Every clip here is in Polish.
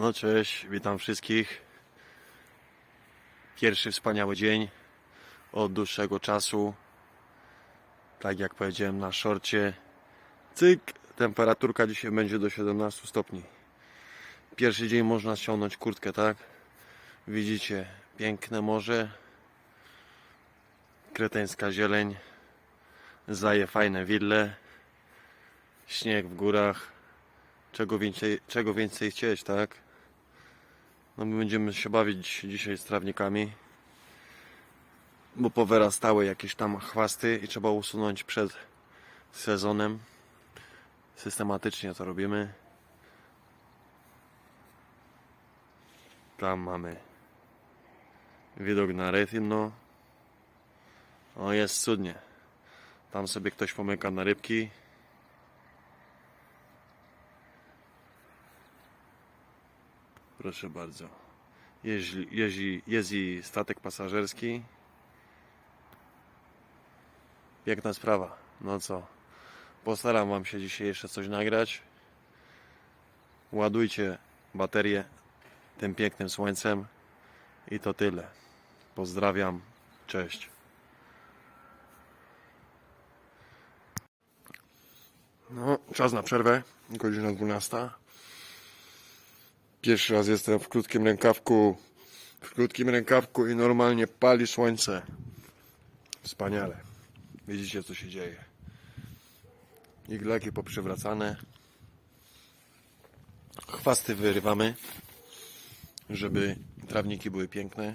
No cześć, witam wszystkich. Pierwszy wspaniały dzień od dłuższego czasu. Tak jak powiedziałem na szorcie. Cyk, temperaturka dzisiaj będzie do 17 stopni. Pierwszy dzień można ściągnąć kurtkę, tak? Widzicie, piękne morze. Kreteńska zieleń. Zaje fajne wille. Śnieg w górach czego więcej, czego więcej chcieć, tak? No my będziemy się bawić dzisiaj z trawnikami, bo powyrastały jakieś tam chwasty i trzeba usunąć przed sezonem. Systematycznie to robimy. Tam mamy widok na Rethymno. O, jest cudnie. Tam sobie ktoś pomyka na rybki. Proszę bardzo. Jeździ, jeździ, jest i statek pasażerski. Piękna sprawa. No co? Postaram wam się dzisiaj jeszcze coś nagrać. Ładujcie baterię tym pięknym słońcem. I to tyle. Pozdrawiam. Cześć. No, czas na przerwę. Godzina 12. Pierwszy raz jestem w krótkim rękawku. W krótkim rękawku i normalnie pali słońce. Wspaniale. Widzicie co się dzieje. Iglaki poprzewracane. Chwasty wyrywamy, żeby trawniki były piękne.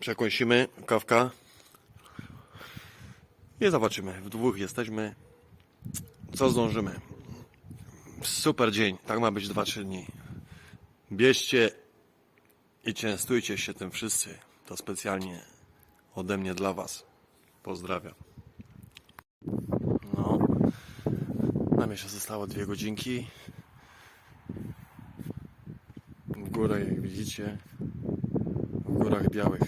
Przekąsimy kawka. I zobaczymy. W dwóch jesteśmy. Co zdążymy? Super dzień. Tak ma być 2-3 dni. Bierzcie i częstujcie się tym wszyscy. To specjalnie ode mnie dla Was. Pozdrawiam. No. Nam jeszcze zostało dwie godzinki. W górę, jak widzicie, w górach białych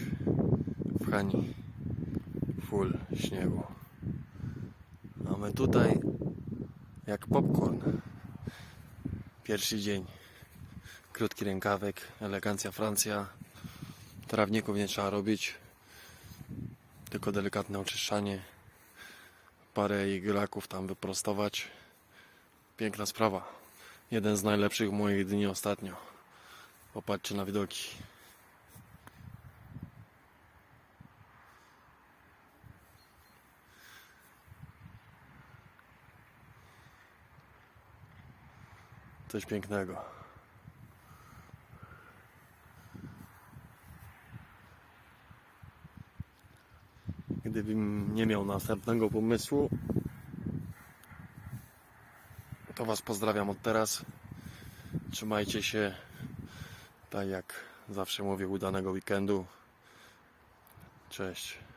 w Hani full śniegu. A my tutaj jak popcorn. Pierwszy dzień. Krótki rękawek, elegancja Francja. Trawników nie trzeba robić. Tylko delikatne oczyszczanie. Parę iglaków tam wyprostować. Piękna sprawa. Jeden z najlepszych moich dni ostatnio. Popatrzcie na widoki. Coś pięknego. Gdybym nie miał następnego pomysłu, to Was pozdrawiam od teraz. Trzymajcie się. Tak jak zawsze mówię, udanego weekendu. Cześć.